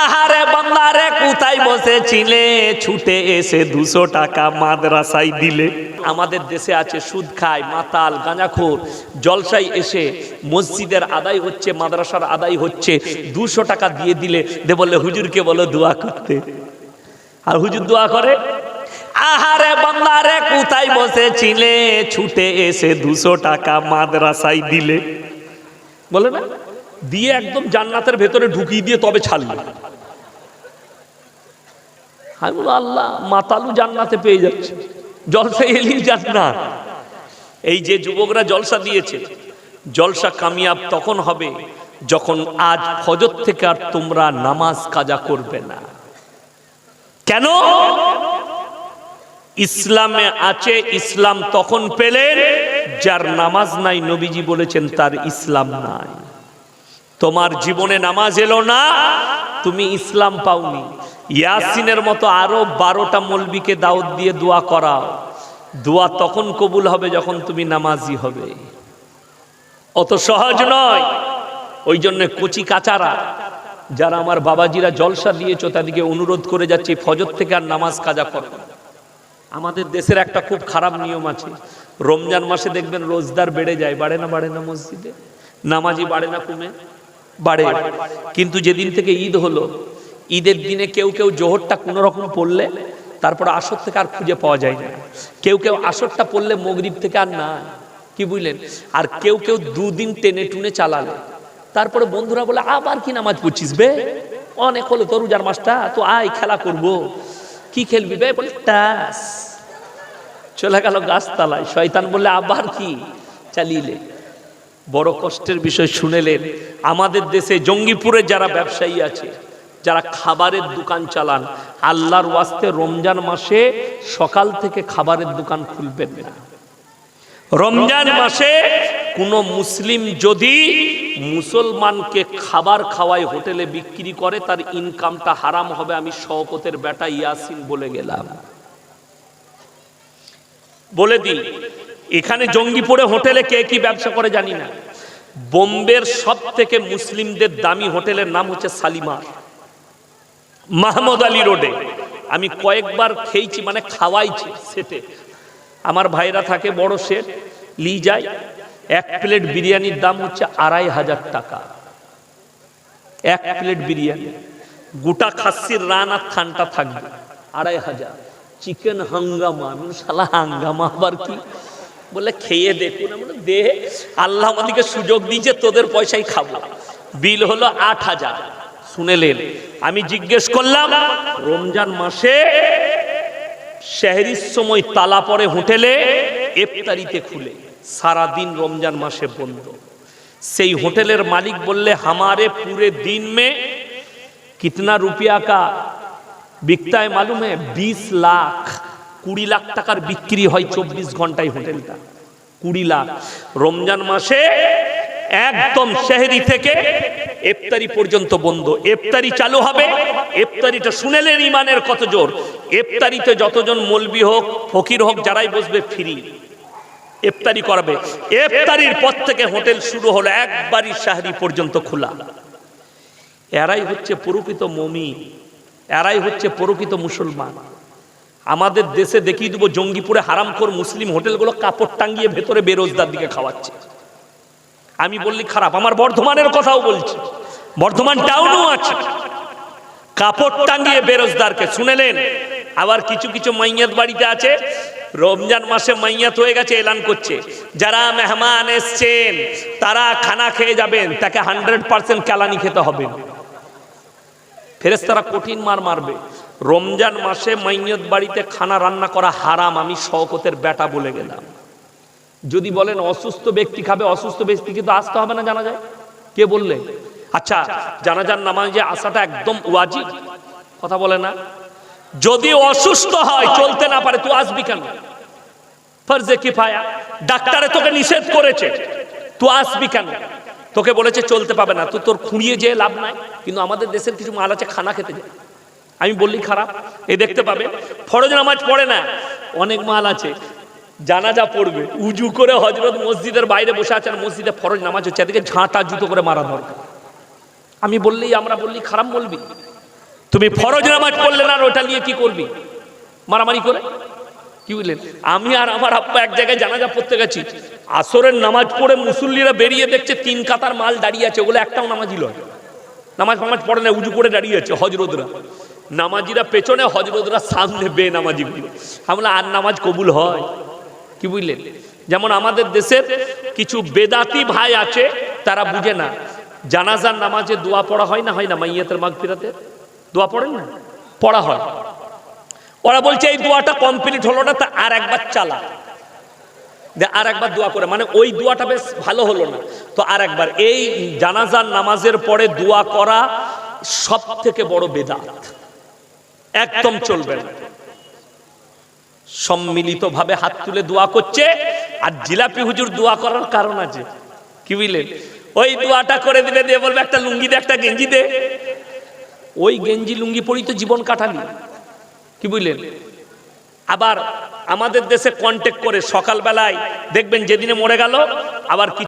আহারে বান্দারে, কোথায় বসেছিলে? ছুটে এসে দুশো টাকা মাদ্রাসায় দিলে। আমাদের দেশে আছে সুদ খায়, মাতাল, গাঁজাখোর। জলসাই এসে মসজিদের আদায় হচ্ছে, মাদ্রাসার আদায় হচ্ছে। দুশো টাকা দিয়ে দিলে, দে বললে হুজুরকে বলো দোয়া করতে। আর হুজুর দোয়া করে? আহারে বান্দারে, কোথায় বসেছিলে? ছুটে এসে দুশো টাকা মাদ্রাসায় দিলে। বলে না? দিয়ে একদম জান্নাতের ভেতরে ঢুকিয়ে দিয়ে তবে ছাড়লে। আমি বলো আল্লাহ, মাতালু জান্নাতে পেয়ে যাচ্ছে। জলসা এলি জান্নাত এই যে যুবকরা জলসা দিয়েছে, জলসা কামিয়াব তখন হবে যখন আজ ফজর থেকে আর তোমরা নামাজ কাজা করবে না। কেন? ইসলামে আছে, ইসলাম তখন পেলেন যার নামাজ নাই নবীজি বলেছেন তার ইসলাম নাই। তোমার জীবনে নামাজ এলো না? তুমি ইসলাম পাওনি। ইয়াসিনের মতো আরও বারোটা মলবিকে দাওয়াত দিয়ে দোয়া করাও। দোয়া তখন কবুল হবে যখন তুমি নামাজি হবে। অত সহজ নয়। ওই জন্য কচি কাচারা, যারা আমার বাবাজিরা জলসা দিয়েছ, তাদেরকে অনুরোধ করে যাচ্ছে, ফজর থেকে আর নামাজ কাজা করো আমাদের দেশের একটা খুব খারাপ নিয়ম আছে। রমজান মাসে দেখবেন রোজদার বেড়ে যায়, বাড়ে না বাড়ে না মসজিদে? নামাজি বাড়ে না কমে? বাড়ে। কিন্তু যেদিন থেকে ঈদ হলো, ঈদের দিনে কেউ কেউ জোহরটা কোনো রকম পড়লে তারপর আসর থেকে আর খুঁজে পাওয়া যায় না। কেউ কেউ আসরটা পড়লে মগরিব থেকে আর না। কি বুঝলেন? আর কেউ কেউ দুদিন টেনে টুনে চালালে। তারপরে বন্ধুরা বলে, আবার কি নামাজ পড়ছিস বে? অনেক হলো তোর রোজার মাসটা, তো আয় খেলা করব। কি খেলবি বে? বলে চলে গেল গাছতলায়। শয়তান বললে, আবার কি চালিয়ে বড় কষ্টের বিষয় শুনেলেন, আমাদের দেশে জঙ্গিপুরে যারা ব্যবসায়ী আছে, যারা খাবারের দোকান চালান, আল্লাহর ওয়াস্তে রমজান মাসে সকাল থেকে খাবারের দোকান খুলবেন না। রমজান মাসে কোনো মুসলিম যদি মুসলমানকে খাবার খাওয়ায় হোটেলে বিক্রি করে, তার ইনকামটা হারাম হবে, আমি শওকতের বেটা ইয়াসিন বলে গেলাম। বলে দিই এখানে জঙ্গিপুরে হোটেলে কে কি ব্যবসা করে জানি না। বোম্বের সব থেকে মুসলিমদের দামি হোটেলের নাম হচ্ছে সালিমার। মাহমুদ আলী রোডে। আমি কয়েকবার খেয়েছি মানে খাওয়াইছি সেটে। আমার ভাইরা থাকে বড় সেট লি যায়। এক প্লেট বিরিয়ানির দাম হচ্ছে আড়াই হাজার টাকা। এক প্লেট বিরিয়ানি। গোটা খাসির রান আর থানটা থাকবে, আড়াই হাজার। চিকেন হাঙ্গামা। আমি শালা হাঙ্গামা আবার কি? বলে খেয়ে দেখুন আমরা দে আল্লাহ আমাদেরকে সুযোগ দিয়েছে তোদের পয়সাই খাবো বিল হলো আট হাজার শুনেলেন আমি জিজ্ঞেস করলাম রমজান মাসে শেহরির সময় তালা পড়ে হোটেলে ইফতারিতে খুলে সারাদিন রমজান মাসে বন্ধ সেই হোটেলের মালিক বললে हमारे पूरे दिन में कितना रुपया का बिकता है मालूम है बीस लाख কুড়ি লাখ টাকার বিক্রি হয় চব্বিশ ঘন্টায় হোটেলটা। কুড়ি লাখ। রমজান মাসে একদম শেহরি থেকে ইফতারি পর্যন্ত বন্ধ। ইফতারি চালু হবে। এফতারিটা শুনেলেন ইমানের কত জোর। ইফতারিতে যতজন মলবি হোক, ফকির হোক, যারাই বসবে ফ্রি এফতারি করাবে। ইফতারির পর থেকে হোটেল শুরু হলো একবারই শাহরি পর্যন্ত খোলা। এরাই হচ্ছে প্রকৃত মমি এরাই হচ্ছে প্রকৃত মুসলমান। আমাদের দেশে দেখিয়ে দেবো জঙ্গিপুরে হারামখোর মুসলিম হোটেলগুলো কাপড় টাঙ্গিয়ে ভেতরে বেরোজদার দিকে খাওয়াচ্ছে। আমি বললি, খারাপ, আমার বর্ধমানের কথাও বলছি। বর্ধমান টাউনও আছে। কাপড় টাঙ্গিয়ে বেরোজদারকে শুনেলেন। আবার কিছু কিছু মাইয়াত বাড়িতে আছে। রমজান মাসে মাইয়াত হয়ে গেছে, এলান করছে। যারা মেহমান এসছেন, তারা খানা খেয়ে যাবেন, তাকে হান্ড্রেড পার্সেন্ট ক্যালানি খেতে হবে। ফেরেস তারা কঠিন মার মারবে। রমজান মাসে মাইয়ত বাড়িতে খানা রান্না করা হারাম, আমি শওকতের বেটা বলে গেলাম। যদি বলেন অসুস্থ ব্যক্তি খাবে, অসুস্থ ব্যক্তিকে তো আসতে হবে না জানা যায়? কে বললে? আচ্ছা জানা জানাজার নামাজে আসাটা একদম ওয়াজিব। কথা বলে না। যদি অসুস্থ হয়, চলতে না পারে, তুই আসবি কেন? ফরজে কিফায়া। ডাক্তারে তোকে নিষেধ করেছে, তুই আসবি কেন? তোকে বলেছে চলতে পাবে না। তো তোর খুঁড়িয়ে যেয়ে লাভ নাই। কিন্তু আমাদের দেশের কিছু মাল আছে, খানা খেতে যায়। আমি বললি খারাপ। এ দেখতে পাবে। ফরজ নামাজ পড়ে না। অনেক মাল আছে। জানাজা পড়বে। উজু করে হজরত মসজিদের বাইরে বসে আছেন। মসজিদে ফরজ নামাজ হচ্ছে। এদিকে ঝাঁটা জুতো করে মারা দরকার। আমি বললি, আমরা বললি, খারাপ বলবি। তুমি ফরজ নামাজ পড়লে না ওটা নিয়ে কি করবি? মারামারি করে? কি বুঝলেন আমি আর আমার আব্বা এক জায়গায় জানাজা পড়তে গেছি। আসরের নামাজ পড়ে মুসল্লিরা বেরিয়ে দেখছে তিন কাতার মাল দাঁড়িয়ে আছে। ওগুলো একটাও নামাজি লয়। নামাজ ফামাজ পড়ে না, উজু করে দাঁড়িয়ে আছে হজরতরা নামাজিরা পেছনে হজরতরা সামনে বে নামাজিগুলো আমরা আর নামাজ কবুল হয়? কি বুঝলেন? যেমন আমাদের দেশের কিছু বেদাতি ভাই আছে, তারা বুঝে না, জানাজার নামাজে দোয়া পড়া হয় না হয় না, মাইয়াতের মাগ ফিরাতে দোয়া পড়েন না? পড়া হয়। ওরা বলছে, এই দোয়াটা কমপ্লিট হলো না, তা আর একবার চালা। যে আর একবার দোয়া করে। মানে ওই দোয়াটা বেশ ভালো হলো না। তো আর একবার এই জানাজার নামাজের পরে দোয়া করা সব থেকে বড় বেদাত। একদম চলবে না। সম্মিলিত ভাবে হাত তুলে দোয়া করছে, আর জিলাপি হুজুর দোয়া করার কারণ আছে। কি বুঝলেন ওই দোয়াটা করে দিবে দিয়ে বলবে, একটা লুঙ্গি দে, একটা গেঞ্জি দে। ওই গেঞ্জি লুঙ্গি পরেই তো জীবন কাটালি। কি বুঝলেন আবার আমাদের দেশে কন্টেক্ট করে সকালবেলায় দেখবেন যেদিনে মরে গেল, আবার